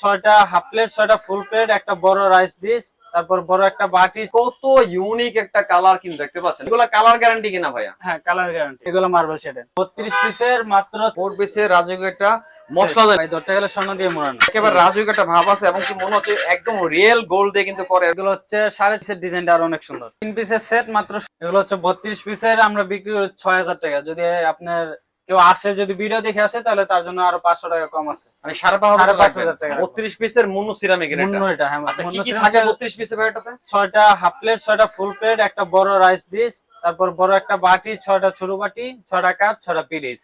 ছয়টা half plate ছয়টা full plate একটা বড় রাইস ডিশ তারপর বড় একটা বাটি। কত ইউনিক একটা কালার কিন্তু দেখতে পাচ্ছেন। এগুলা কালার গ্যারান্টি কিনা ভাইয়া? হ্যাঁ কালার গ্যারান্টি এগুলো মার্বেল শেডের বত্রিশ পিসের মাত্র ফোর পিসের রাজকীয় একটা মশলা দেয়। ভাই ধরতে গেলে স্বর্ণ দিয়ে মোড়ানো। একেবারে রাজকীয় একটা ভাব আছে এবং কি মনে হচ্ছে একদম রিয়েল গোল্ড দিয়ে কিন্তু করে। এগুলো হচ্ছে পিসের ডিজাইনটা আরও অনেক সুন্দর। তিন পিসের সেট মাত্র এগুলো হচ্ছে বত্রিশ পিসের আমরা বিক্রি করি ছয় হাজার টাকা। যদি আপনার কেউ আসে যদি ভিডিও দেখে আসে তাহলে তার জন্য আরও পাঁচশো টাকা কম আছে। মানে সাড়ে পাঁচ হাজার টাকা। বত্রিশ পিসের মুন্নু সিরামিক মুন্নু এটা হ্যাঁ আচ্ছা বত্রিশ পিসের ভাইটাতে ছয়টা হাফ প্লেট ছয়টা ফুল প্লেট একটা বড় রাইস ডিশ তারপর বড় একটা বাটি ছয়টা ছোট বাটি ছয়টা কাপ ছয়টা পিরিস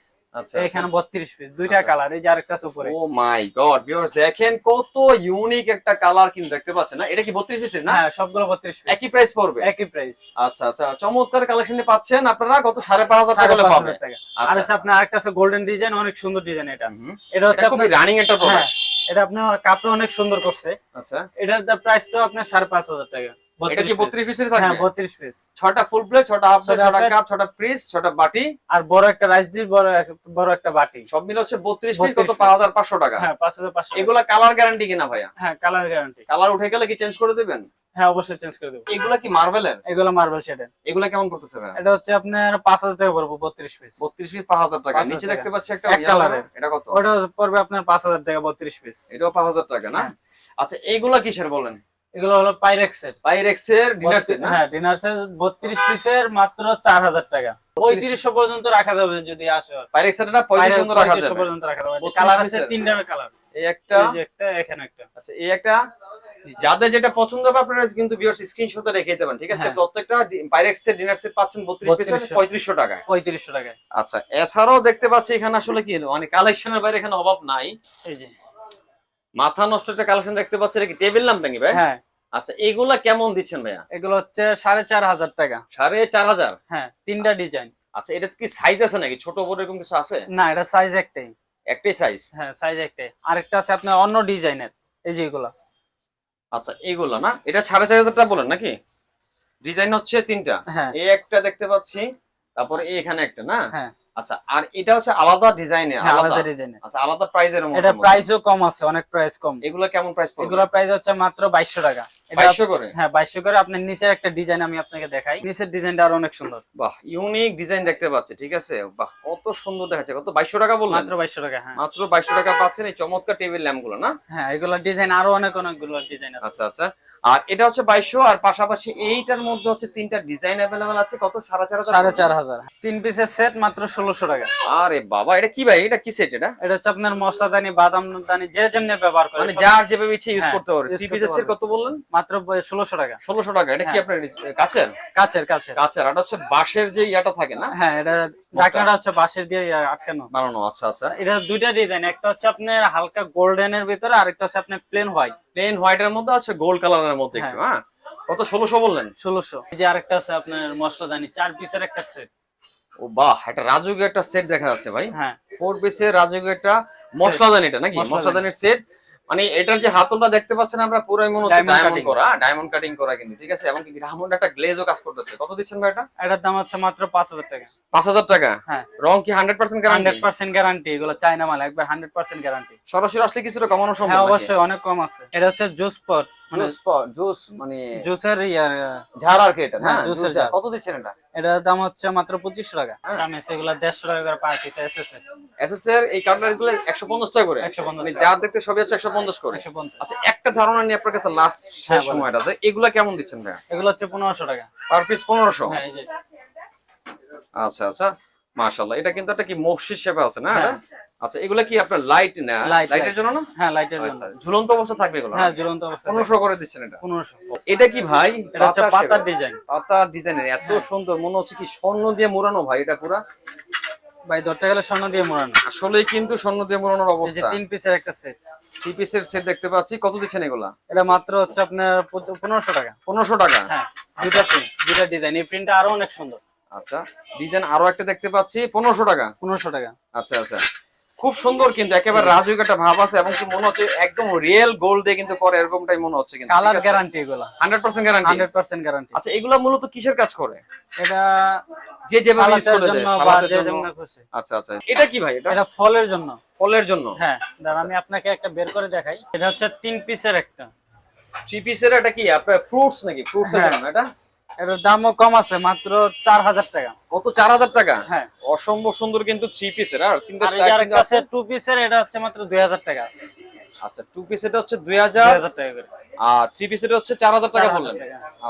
এখানে বত্রিশ পিস দুইটা আচ্ছা। কালার এই যে আরেকটা আছে উপরে। ও মাই গড ভিউয়ার্স দেখেন কত ইউনিক একটা কালার কিন্তু দেখতে পাচ্ছেন না? এটা কি বত্রিশ পিসের না? হ্যাঁ সবগুলো বত্রিশ পিস একই প্রাইস পড়বে? একই প্রাইস আচ্ছা আচ্ছা চমৎকার কালেকশনে পাচ্ছেন আপনারা কত? সাড়ে পাঁচ হাজার টাকা পাঁচ পাবেন। হাজার টাকা। আর আচ্ছা হচ্ছে আপনার আরেকটা আছে গোল্ডেন ডিজাইন অনেক সুন্দর ডিজাইন এটা। এটা হচ্ছে আপনার রানিং একটা হ্যাঁ প্রোডাক্ট এটা আপনার কাপড় অনেক সুন্দর করছে। আচ্ছা। এটার প্রাইস তো আপনার সাড়ে পাঁচ হাজার টাকা। এটা কি 32 piece। বত্রিশ পিসের হ্যাঁ থাকবে বত্রিশ পিস ছটা ফুল প্লেট ছটা হাফ প্লেট ছটা ছটা কাপ ছটা পিস ছটা বাটি। আর বড় একটা রাইস ডিশ বড় বড় একটা বাটি। সব মিলে হচ্ছে বত্রিশ পিস কত? piece। পাঁচ হাজার পাঁচশো টাকা। হ্যাঁ পাঁচ হাজার পাঁচশো এগুলা কালার গ্যারান্টি কিনা ভাইয়া? হ্যাঁ কালার গ্যারান্টি কালার উঠে গেলে কি চেঞ্জ করে দিবেন? হ্যাঁ অবশ্যই চেঞ্জ করে দেবো। এগুলা কি মার্বেলের এগুলো মার্বেল শেডের এগুলা কেমন করতেছে এটা হচ্ছে আপনার পাঁচ হাজার টাকা পড়ব বত্রিশ পিস বত্রিশ পিস পাঁচ হাজার টাকা। নিচে দেখতে পাচ্ছি একটা কালারের। এটা কত? ওটা পড়বে আপনার পাঁচ হাজার টাকা বত্রিশ পিস এটাও পাঁচ হাজার টাকা না? হ্যাঁ। আচ্ছা এইগুলা কিসের বলেন? এগুলো হলো পাইরেক্সের পাইরেক্স এর ডিনার সেট হ্যাঁ ডিনার সেট বত্রিশ পিসের মাত্র চার হাজার টাকা। পঁয়ত্রিশশো পর্যন্ত রাখা যাবে যদি আসে পাইরেক্স এর না পঁয়ত্রিশ সুন্দর রাখা 3500 পর্যন্ত রাখা যাবে। কালার আছে পিসের? তিনটা কালার এই একটা এই একটা এখানে একটা। আচ্ছা এই একটা। যাদের যেটা পছন্দ হবে আপনারা কিন্তু ভিউয়ার্স স্ক্রিনশটে রেখে দিতে পারেন ঠিক আছে? হ্যাঁ। প্রত্যেকটা পাইরেক্স এর ডিনার সেট পাচ্ছেন 32 পিস 3200 পঁয়ত্রিশশো টাকায়। পঁয়ত্রিশশো টাকায়। আচ্ছা এছাড়াও দেখতে পাচ্ছি এখানে আসলে কি মানে কালেকশনের বাইরে এখানে অভাব নাই। এই যে। মাথা নষ্ট একটা কালেকশন দেখতে পাচ্ছি এটা কি টেবিল ল্যাম্প নাকি ভাই? হ্যাঁ। আচ্ছা এগুলা কেমন দিচ্ছেন ভাইয়া? এগুলো হচ্ছে সাড়ে চার হাজার টাকা। সাড়ে চার হাজার? হ্যাঁ তিনটা ডিজাইন। আচ্ছা এটা কি সাইজ আছে নাকি? ছোট বড় এরকম কিছু আছে? না এটা সাইজ একটাই। একটাই সাইজ হ্যাঁ সাইজ একটাই। আরেকটা আছে আপনার অন্য ডিজাইনের এই যে এগুলো। আচ্ছা এগুলো না? এটা সাড়ে চার হাজার টাকা বলেন নাকি? ডিজাইন হচ্ছে তিনটা। হ্যাঁ। এই একটা দেখতে পাচ্ছি তারপরে এখানে একটা না? হ্যাঁ। আচ্ছা আর এটা হচ্ছে আলাদা ডিজাইনের হ্যাঁ, আলাদা। ডিজাইনের আচ্ছা আলাদা প্রাইজের এটা প্রাইসও কম আছে অনেক প্রাইস কম। এগুলো কেমন প্রাইস পড়বে? এগুলোর প্রাইস হচ্ছে মাত্র বাইশশো টাকা। এটা 2200 করে হ্যাঁ বাইশশো করে। আপনার নিচের একটা ডিজাইন আমি আপনাকে দেখাই। নিচের ডিজাইনটা আরও অনেক সুন্দর। বাহ ইউনিক ডিজাইন দেখতে পাচ্ছি ঠিক আছে? বাহ কত সুন্দর দেখাচ্ছে। কত বাইশশো টাকা বললেন? মাত্র বাইশশো টাকা হ্যাঁ। মাত্র বাইশশো টাকা পাচ্ছেন এই চমৎকার টেবিল ল্যাম্পগুলো না? হ্যাঁ এগুলোর ডিজাইন আরও অনেক অনেকগুলো ডিজাইন আছে। আচ্ছা আচ্ছা। আর এটা হচ্ছে বাইশশো আর পাশাপাশি এইটার মধ্যে হচ্ছে তিনটা ডিজাইন অ্যাভেলেবেল আছে। কত? সাড়ে চার হাজার। সাড়ে চার হাজার। তিন পিসের সেট মাত্র ষোলোশো টাকা। আরে বাবা এটা কি ভাই? এটা কি সেট এটা? এটা হচ্ছে আপনার মশলাদানি বাদাম দানি যে যেমনি ব্যবহার করে মানে যার যেভাবে ইচ্ছে ইউজ হ্যাঁ, করতে পারে পিসের সেট। কত বললেন? মাত্র ষোলোশো টাকা। ষোলোশো টাকা এটা কি হ্যাঁ। আপনার কাছের? কাছের কাছের। কাছের এটা হচ্ছে বাঁশের যে ইয়াটা থাকে না? হ্যাঁ এটা ঢাকনাটা হচ্ছে বাঁশের দিয়ে আটকানো। বানানো আচ্ছা আচ্ছা। এটা দুইটা ডিজাইন একটা হচ্ছে আপনার হালকা গোল্ডেনের ভিতরে আরেকটা হচ্ছে আপনার প্লেন হোয়াইট প্লেন হোয়াইটের মধ্যে আছে গোল্ড কালারের মধ্যে একটু হ্যাঁ। কত ষোলোশো বললেন? ষোলোশো। এই যে আরেকটা আছে আপনার মশলাদানি চার পিসের একটা সেট ও বাহ একটা রাজকীয় একটা সেট দেখা যাচ্ছে ভাই। হ্যাঁ। ফোর পিসের রাজকীয় একটা মশলাদানি এটা নাকি? মশলাদানির সেট মানে এটার যে হাতলটা দেখতে পাচ্ছেন আমরা পুরাই মনে হচ্ছে ডায়মন্ড করা ডায়মন্ড কাটিং করা কিন্তু ঠিক আছে? এবং কি ডায়মন্ড একটা গ্লেজও কাজ করতেছে। কত দিচ্ছেন ভাই এটা? এটার দাম হচ্ছে মাত্র পাঁচ হাজার টাকা। পাঁচ হাজার টাকা? হ্যাঁ। রং কি? Hundred percent guarantee hundred percent guarantee এগুলো চায়না মাল একবার হান্ড্রেড পার্সেন্ট গ্যারান্টি সরাসরি আসলে কিছুটা কমানো সম্ভব হ্যাঁ অবশ্যই অনেক কম আছে। এটা হচ্ছে জুস পট মানে জুস। জুস মানে জুসের ইয়ার ঝাড় আর কি এটা হ্যাঁ, হ্যাঁ জুসের ঝাড়। ঝাড়। কত দিচ্ছেন এটা? এটার দাম হচ্ছে মাত্র পঁচিশশো টাকা। হ্যাঁ। টাকা করে পার পিস এসএস এসএস এর এই কাটলারি গুলো একশো পঞ্চাশ টাকা করে। 150 মানে। যা দেখতে সবই হচ্ছে একশো পঞ্চাশ করে। একশো পঞ্চাশ। আচ্ছা একটা ধারণা নিয়ে আপনার কাছে লাস্ট হ্যাঁ, শেষ সময়টাতে এগুলা কেমন দিচ্ছেন এগুলো হচ্ছে টাকা। পার পিস হ্যাঁ আচ্ছা আচ্ছা। মাশাল্লাহ এটা কিন্তু একটা কি মসজিদ শেপে আছে না হ্যাঁ। এটা? আচ্ছা এগুলা কি আপনার লাইট না? লাইটের জন্য না? হ্যাঁ লাইটের জন্য। আচ্ছা ঝুলন্ত অবস্থা থাকবে এগুলো? হ্যাঁ ঝুলন্ত অবস্থা পনেরোশো করে দিচ্ছেন এটা। পনেরোশো। এটা কি ভাই? এটা হচ্ছে পাতার পাতার ডিজাইন পাতা ডিজাইনের এত সুন্দর মনে হচ্ছে কি স্বর্ণ দিয়ে মোড়ানো ভাই এটা পুরা? ভাই ধরতে গেলে স্বর্ণ দিয়ে মোড়ানো। আসলে কিন্তু স্বর্ণ দিয়ে মোড়ানোর এই যে তিন পিসের একটা সেট থ্রি পিসের সেট দেখতে পাচ্ছি। কত দিচ্ছেন এগুলা? এটা মাত্র হচ্ছে আপনার পনেরোশো টাকা। পনেরোশো টাকা? হ্যাঁ দুটা প্রিন্ট দুটা ডিজাইন এই প্রিন্টটা আরও অনেক সুন্দর। আচ্ছা ডিজাইন আরও একটা দেখতে পাচ্ছি। পনেরোশো টাকা? পনেরোশো টাকা। আচ্ছা আচ্ছা। খুব সুন্দর কিন্তু একেবারে রাজুক একটা ভাব আছে এবং কি মনে হচ্ছে একদম রিয়েল গোল্ড দিয়ে কিন্তু করে এরকমটাই মনে হচ্ছে কিন্তু কালার গ্যারান্টি এগুলা। Hundred percent guarantee hundred percent guarantee আচ্ছা এগুলো মূলত কিসের কাজ করে? এটা যে যেভাবে ইউজ সালাদের করে যায় সালাদের যে জন্য। আচ্ছা আচ্ছা এটা কি ভাই এটা? এটা ফলের জন্য। ফলের জন্য। হ্যাঁ দাঁড়া আমি আপনাকে একটা বের করে দেখাই। এটা হচ্ছে তিন পিসের একটা। থ্রি পিসের এটা কি আপনার ফ্রুটস নাকি? ফ্রুটস এর হ্যাঁ। জন্য এটা? এটার দামও কম আছে মাত্র চার হাজার টাকা। কত? চার হাজার টাকা? হ্যাঁ। অসম্ভব সুন্দর কিন্তু থ্রি পিসের আর তিনটা আর আছে। টু পিসের এটা হচ্ছে মাত্র দুই হাজার টাকা। আচ্ছা টু পিস এটা হচ্ছে দুই হাজার? হাজার টাকা করে। আর থ্রি পিস এটা হচ্ছে চার হাজার টাকা বললেন?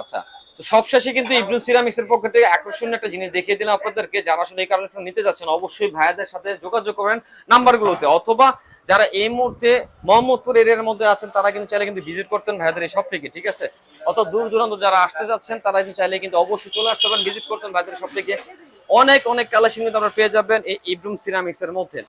আচ্ছা তো সবশেষে কিন্তু ইবনুল সিরামিক্স এর পক্ষ থেকে আকর্ষণীয় একটা জিনিস দেখিয়ে দিলাম আপনাদেরকে যারা আসলে এই কালেকশন নিতে যাচ্ছেন অবশ্যই ভাইয়াদের সাথে যোগাযোগ করেন নাম্বারগুলোতে অথবা যারা এই মুহূর্তে মোহাম্মদপুর এরিয়ার মধ্যে আছেন, তারা কিন্তু চাইলে কিন্তু ভিজিট করতেন ভাইদের এই থেকে, ঠিক আছে? অত দূর দূরান্ত যারা আসতে যাচ্ছেন, তারা কিন্তু চাইলে কিন্তু অবশ্যই চলে আসতে পারেন ভিজিট করতেন ভাইদের সব থেকে। অনেক অনেক কালেকশন কিন্তু আপনারা পেয়ে যাবেন এই ইব্রুম সিরামিক্স এর মধ্যে।